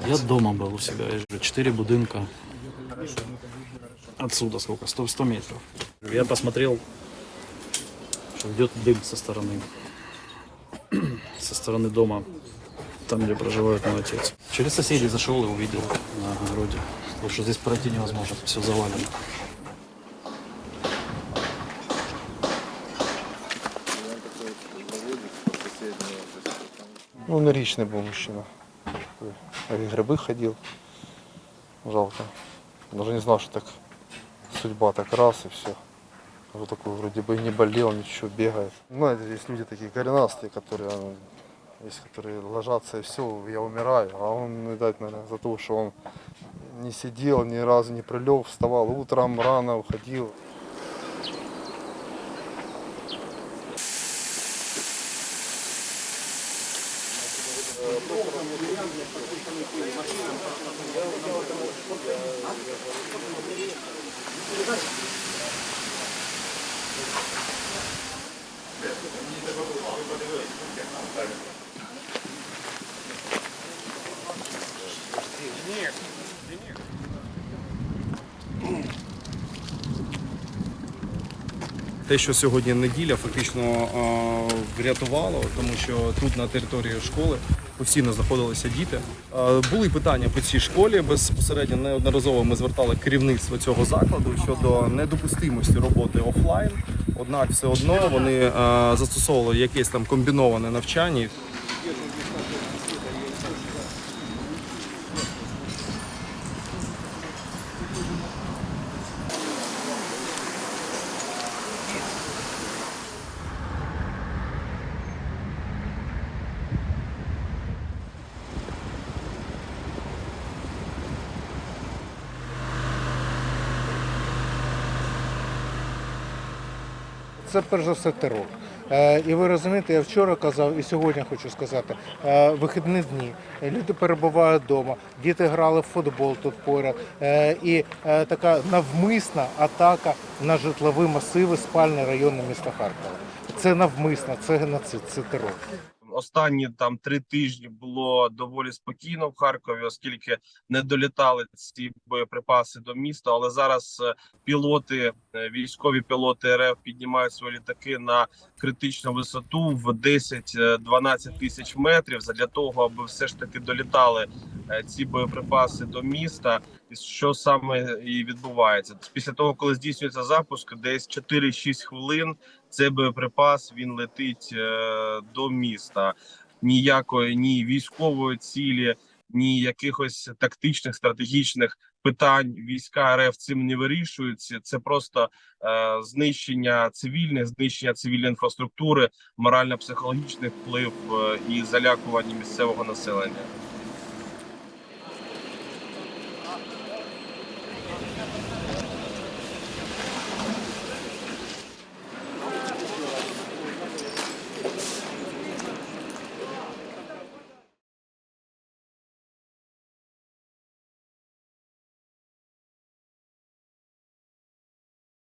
Я дома был у себя, я же четыре будинка. Отсюда сколько? 100, 100 метров. Я посмотрел, что идет дым со стороны. Со стороны дома, там, где проживает мой отец. Через соседей зашел и увидел на огороде. Потому что здесь пройти невозможно, все завалено. Ну, нарічний був мужчина. Такой, Гриби ходив. Жалко. Даже не знал, что так судьба так раз и все. Вот такой вроде бы не болел, ничего, бегает. Знаете, есть люди такие коренастые, которые, э, есть, которые ложатся и все, я умираю. А он, видать, наверное, за то, что он не сидел, ни разу не прилег, вставал утром рано, уходил. Те, що сьогодні неділя, фактично е, врятувало, тому що тут на території школи постійно знаходилися діти. Е, Були питання по цій школі. Безпосередньо неодноразово ми звертали керівництво цього закладу щодо недопустимості роботи офлайн. Однак, все одно вони е, застосовували якесь там комбіноване навчання. Це перш за все терор. Е, І ви розумієте, я вчора казав, і сьогодні хочу сказати, е, вихідні дні. Люди перебувають вдома, діти грали в футбол тут поряд. Е, І така навмисна атака на житлові масиви спальні райони міста Харкова. Це навмисно, це геноцид, це терор. Останні там три тижні було доволі спокійно в Харкові, оскільки не долітали ці боєприпаси до міста. Але зараз е, пілоти, е, військові пілоти РФ піднімають свої літаки на критичну висоту в 10-12 тисяч метрів для того, аби все ж таки долітали е, ці боєприпаси до міста. Що саме і відбувається після того, коли здійснюється запуск, десь 4-6 хвилин цей боєприпас він летить е, до міста. Ніякої ні військової цілі, ні якихось тактичних стратегічних питань війська РФ цим не вирішуються. Це просто е, знищення цивільних, знищення цивільної інфраструктури, морально-психологічний вплив е, і залякування місцевого населення.